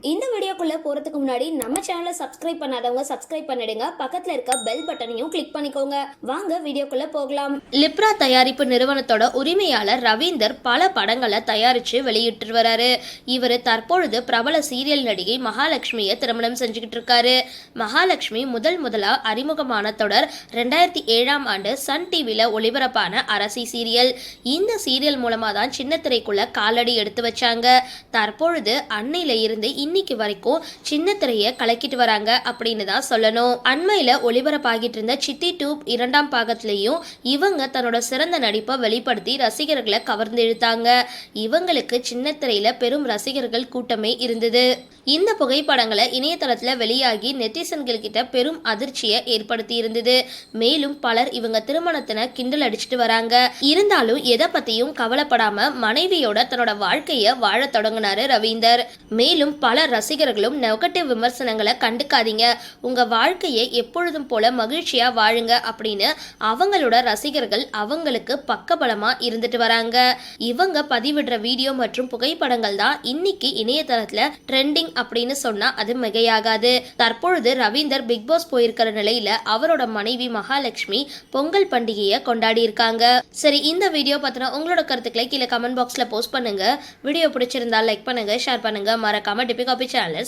இந்த வீடியோக்குள்ளே போறதுக்கு முன்னாடி நம்ம சேனலை சப்ஸ்கிரைப் பண்ணாதவங்க சப்ஸ்கிரைப் பண்ணிடுங்க. பக்கத்தில் இருக்க பெல் பட்டனையும் கிளிக் பண்ணிக்கோங்க. வாங்க வீடியோக்குள்ளே போகலாம். லிப்ரா தயாரிப்பு நிறுவனத்தோட உரிமையாளர் ரவீந்தர் பல படங்களை தயாரித்து வெளியிட்டு வராரு. இவர் தற்பொழுது பிரபல சீரியல் நடிகை மகாலட்சுமியை திருமணம் செஞ்சுக்கிட்டு இருக்காரு. மகாலட்சுமி முதல் முதலாக அறிமுகமான தொடர் ரெண்டாயிரத்தி ஏழாம் ஆண்டு சன் டிவியில் ஒளிபரப்பான அரசி சீரியல். இந்த சீரியல் மூலமாக தான் சின்னத்திரைக்குள்ளே காலடி எடுத்து வச்சாங்க. தற்பொழுது அன்னையில இருந்து இன்னைக்கு வரைக்கும் சின்ன திரையை கலக்கிட்டு வராங்க அப்படின்னு தான் சொல்லணும். அண்மையில் ஒளிபரப்பாகிட்டு இருந்த சித்தி டூப் இரண்டாம் பாகத்திலையும் இவங்க தன்னோட சிறந்த நடிப்பை வெளிப்படுத்தி ரசிகர்களை கவர்ந்து இழுத்தாங்க. இவங்களுக்கு சின்ன திரையில பெரும் ரசிகர்கள் கூட்டமே இருந்தது. இந்த புகைப்படங்களை இணையதளத்தில் வெளியாகி நெட்டிசன்கள் கிட்ட பெரும் அதிர்ச்சியை ஏற்படுத்தி இருந்தது. மேலும் பலர் இவங்க திருமணத்தின கிண்டல் அடிச்சிட்டு வராங்க. இருந்தாலும் எதை பத்தியும் கவலைப்படாம மனைவியோட தன்னோட வாழ்க்கைய வாழத் தொடங்கினாரு ரவீந்தர். மேலும் பல ரசிகர்கள் ரசிகர்களும் நெகட்டிவ் விமர்சனங்களை கண்டுக்காதீங்க. உங்க வாழ்க்கையை எப்பொழுதும் போல மகிழ்ச்சியா வாழுங்க அப்படின்னு அவங்களோட ரசிகர்கள் அவங்களுக்கு பக்கபலமா இருந்துட்டு வராங்க. இவங்க பதிவிடுற வீடியோ மற்றும் புகைப்படங்கள் தான் இன்னைக்கு இணையதளத்துல ட்ரெண்டிங் அப்படின்னு சொன்னா அது மிகையாகாது. தற்பொழுது ரவீந்தர் பிக் பாஸ் போயிருக்கிற நிலையில அவரோட மனைவி மகாலட்சுமி பொங்கல் பண்டிகையை கொண்டாடி இருக்காங்க. சரி இந்த வீடியோ பத்தின உங்களோட கருத்துக்களை கீழே கமெண்ட் பாக்ஸ்ல போஸ்ட் பண்ணுங்க. வீடியோ பிடிச்சிருந்தா லைக் பண்ணுங்க ஷேர் பண்ணுங்க. மறக்காம டிபி காபி சேனல்